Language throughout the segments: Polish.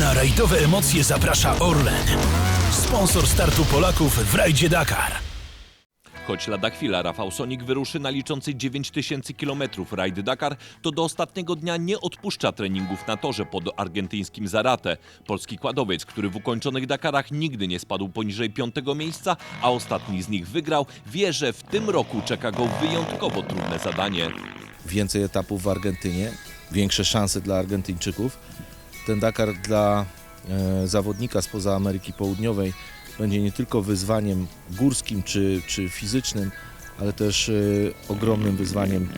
Na rajdowe emocje zaprasza Orlen. Sponsor startu Polaków w rajdzie Dakar. Choć lada chwila Rafał Sonik wyruszy na liczący 9000 km rajd Dakar, to do ostatniego dnia nie odpuszcza treningów na torze pod argentyńskim Zarate. Polski kładowiec, który w ukończonych Dakarach nigdy nie spadł poniżej piątego miejsca, a ostatni z nich wygrał, wie, że w tym roku czeka go wyjątkowo trudne zadanie. więcej etapów w Argentynie, większe szanse dla Argentyńczyków. Ten Dakar dla e, zawodnika spoza Ameryki Południowej będzie nie tylko wyzwaniem górskim czy, czy fizycznym, ale też e, ogromnym wyzwaniem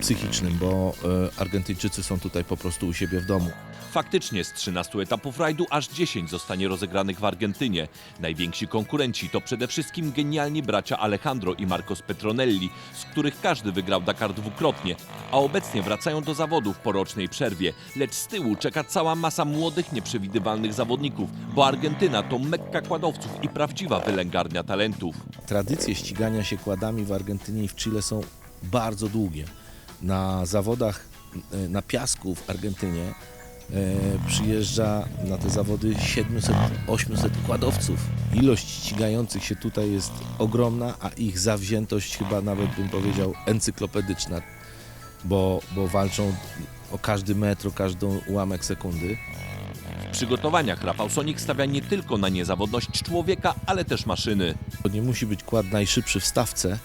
psychicznym, bo e, Argentyńczycy są tutaj po prostu u siebie w domu. Faktycznie z 13 etapów rajdu aż 10 zostanie rozegranych w Argentynie. Najwięksi konkurenci to przede wszystkim genialni bracia Alejandro i Marcos Petronelli, z których każdy wygrał Dakar dwukrotnie, a obecnie wracają do zawodów po rocznej przerwie. Lecz z tyłu czeka cała masa młodych, nieprzewidywalnych zawodników, bo Argentyna to mekka kładowców i prawdziwa wylęgarnia talentów. Tradycje ścigania się kładami w Argentynie i w Chile są bardzo długie. Na zawodach e, na piasku w Argentynie e, przyjeżdża na te zawody 700-800 kładowców. Ilość ścigających się tutaj jest ogromna, a ich zawziętość chyba nawet bym powiedział encyklopedyczna, bo, bo walczą o każdy metr, o każdy ułamek sekundy. W przygotowaniach Rafał Sonik stawia nie tylko na niezawodność człowieka, ale też maszyny. To nie musi być kład najszybszy w stawce,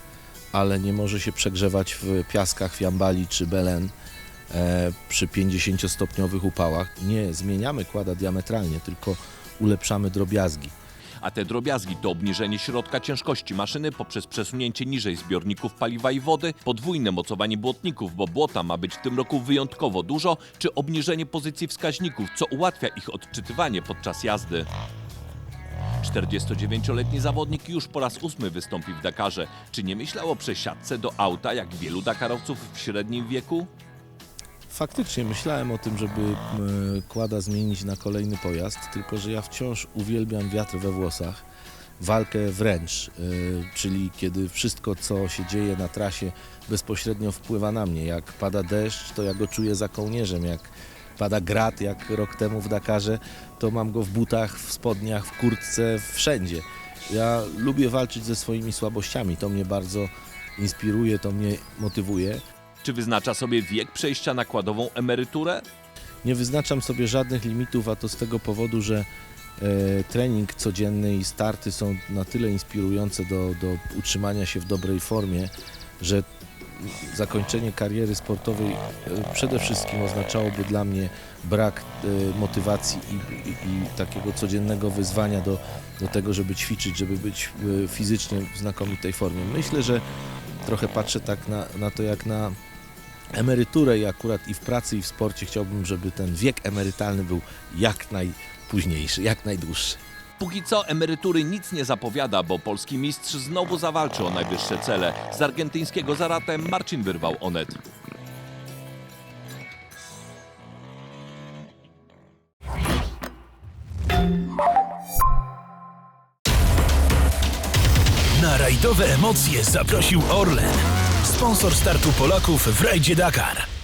ale nie może się przegrzewać w piaskach w Jambali czy Belen e, przy 50-stopniowych upałach. Nie zmieniamy kłada diametralnie, tylko ulepszamy drobiazgi. A te drobiazgi to obniżenie środka ciężkości maszyny poprzez przesunięcie niżej zbiorników paliwa i wody, podwójne mocowanie błotników, bo błota ma być w tym roku wyjątkowo dużo, czy obniżenie pozycji wskaźników, co ułatwia ich odczytywanie podczas jazdy. 49-letni zawodnik już po raz ósmy wystąpi w Dakarze. Czy nie myślał o przesiadce do auta, jak wielu Dakarowców w średnim wieku? Faktycznie myślałem o tym, żeby e, kłada zmienić na kolejny pojazd, tylko że ja wciąż uwielbiam wiatr we włosach, walkę wręcz, e, czyli kiedy wszystko, co się dzieje na trasie, bezpośrednio wpływa na mnie. Jak pada deszcz, to ja go czuję za kołnierzem. Jak pada grat, jak rok temu w Dakarze, to mam go w butach, w spodniach, w kurtce, wszędzie. Ja lubię walczyć ze swoimi słabościami, to mnie bardzo inspiruje, to mnie motywuje. Czy wyznacza sobie wiek przejścia na kładową emeryturę? Nie wyznaczam sobie żadnych limitów, a to z tego powodu, że e, trening codzienny i starty są na tyle inspirujące do, do utrzymania się w dobrej formie, że zakończenie kariery sportowej e, przede wszystkim oznaczałoby dla mnie brak e, motywacji i, i, i takiego codziennego wyzwania do, do tego, żeby ćwiczyć, żeby być e, fizycznie w znakomitej formie. Myślę, że trochę patrzę tak na, na to jak na emeryturę i akurat i w pracy i w sporcie chciałbym, żeby ten wiek emerytalny był jak najpóźniejszy, jak najdłuższy. Póki co emerytury nic nie zapowiada, bo polski mistrz znowu zawalczy o najwyższe cele. Z argentyńskiego zaratem Marcin wyrwał Onet. Na rajdowe emocje zaprosił Orlen. Sponsor startu Polaków w rajdzie Dakar.